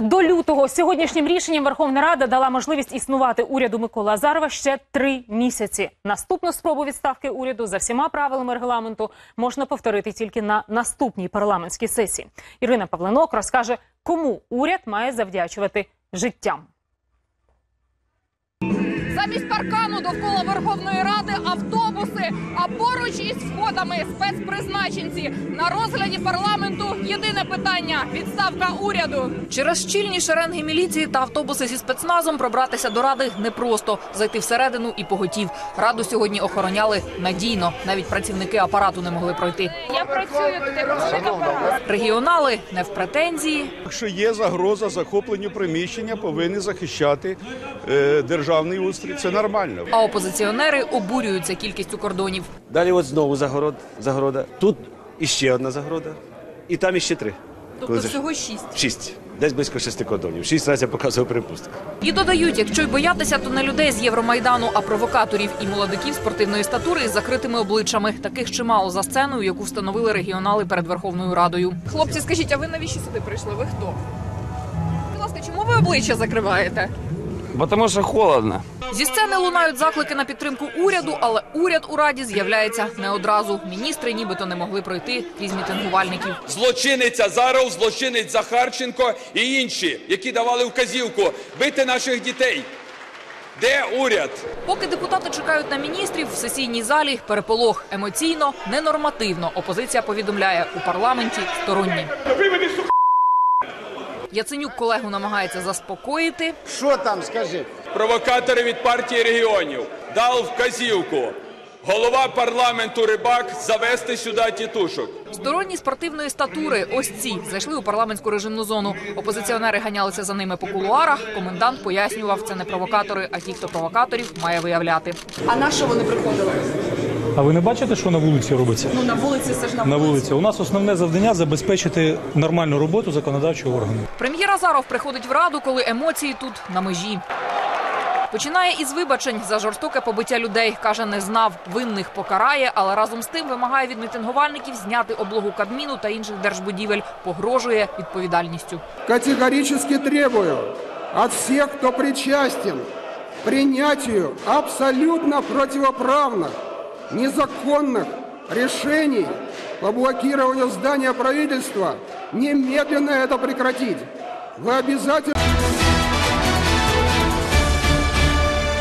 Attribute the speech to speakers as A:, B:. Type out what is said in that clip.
A: до лютого сьогоднішнім рішенням Верховна Рада дала можливість існувати уряду Миколи Азарова ще три місяці. Наступну спробу відставки уряду за всіма правилами регламенту можна повторити тільки на наступній парламентській сесії. Ірина Павленок розкаже, кому уряд має завдячувати життям.
B: Замість паркану довкола Верховної Ради автобуси, а поруч із входами спецпризначенці. На розгляді парламенту єдине питання відставка уряду. Через щільні шеренги міліції та автобуси зі спецназом пробратися до ради непросто. Зайти всередину і поготів. Раду сьогодні охороняли надійно. Навіть працівники апарату не могли пройти.
C: Я працюю тут як працівник апарату.
B: Регіонали не в претензії.
D: Якщо є загроза захопленню приміщення, повинні захищати е, державний устрій. Це нормально.
B: А опозиціонери обурюються кількістю кордонів.
E: Далі от знову загород, загорода. Тут іще одна загорода. І там іще три.
B: Тобто
E: Коли
B: всього шість.
E: Шість. Десь близько шести кордонів. Шість разів я показував припустку.
B: І додають, якщо й боятися, то не людей з Євромайдану, а провокаторів і молодиків спортивної статури із закритими обличчями. Таких чимало за сценою, яку встановили регіонали перед Верховною Радою. Хлопці, скажіть, а ви навіщо сюди прийшли? Ви хто? Будь ласка, чому ви обличчя закриваєте?
F: Потому что холодно.
B: Зі сцени лунають заклики на підтримку уряду, але уряд у раді з'являється не одразу. Міністри нібито не могли пройти крізь мітингувальників.
G: злочинець Азаров, злочинець Захарченко і інші, які давали вказівку бити наших дітей. Де уряд?
B: Поки депутати чекають на міністрів, в сесійній залі переполох емоційно, ненормативно. Опозиція повідомляє у парламенті сторонні. Яценюк колегу намагається заспокоїти.
H: Що там, скажи?
G: Провокатори від партії регіонів дав вказівку. Голова парламенту Рибак завести сюди тітушок.
B: Сторонні спортивної статури, ось ці зайшли у парламентську режимну зону. Опозиціонери ганялися за ними по кулуарах. Комендант пояснював, це не провокатори, а ті, хто провокаторів має виявляти.
I: А на що вони приходили?
J: А ви не бачите, що на вулиці робиться?
I: Ну на вулиці це ж на,
J: На вулиці у нас основне завдання забезпечити нормальну роботу законодавчого органу.
B: Прем'єр Азаров приходить в раду, коли емоції тут на межі. Починає із вибачень за жорстоке побиття людей. Каже, не знав, винних покарає, але разом з тим вимагає від мітингувальників зняти облогу Кабміну та інших держбудівель. Погрожує відповідальністю.
H: Категорически требую от всех, кто причастен к принятию абсолютно противоправных, незаконных решений по блокированию здания правительства, немедленно это прекратить. Вы обязательно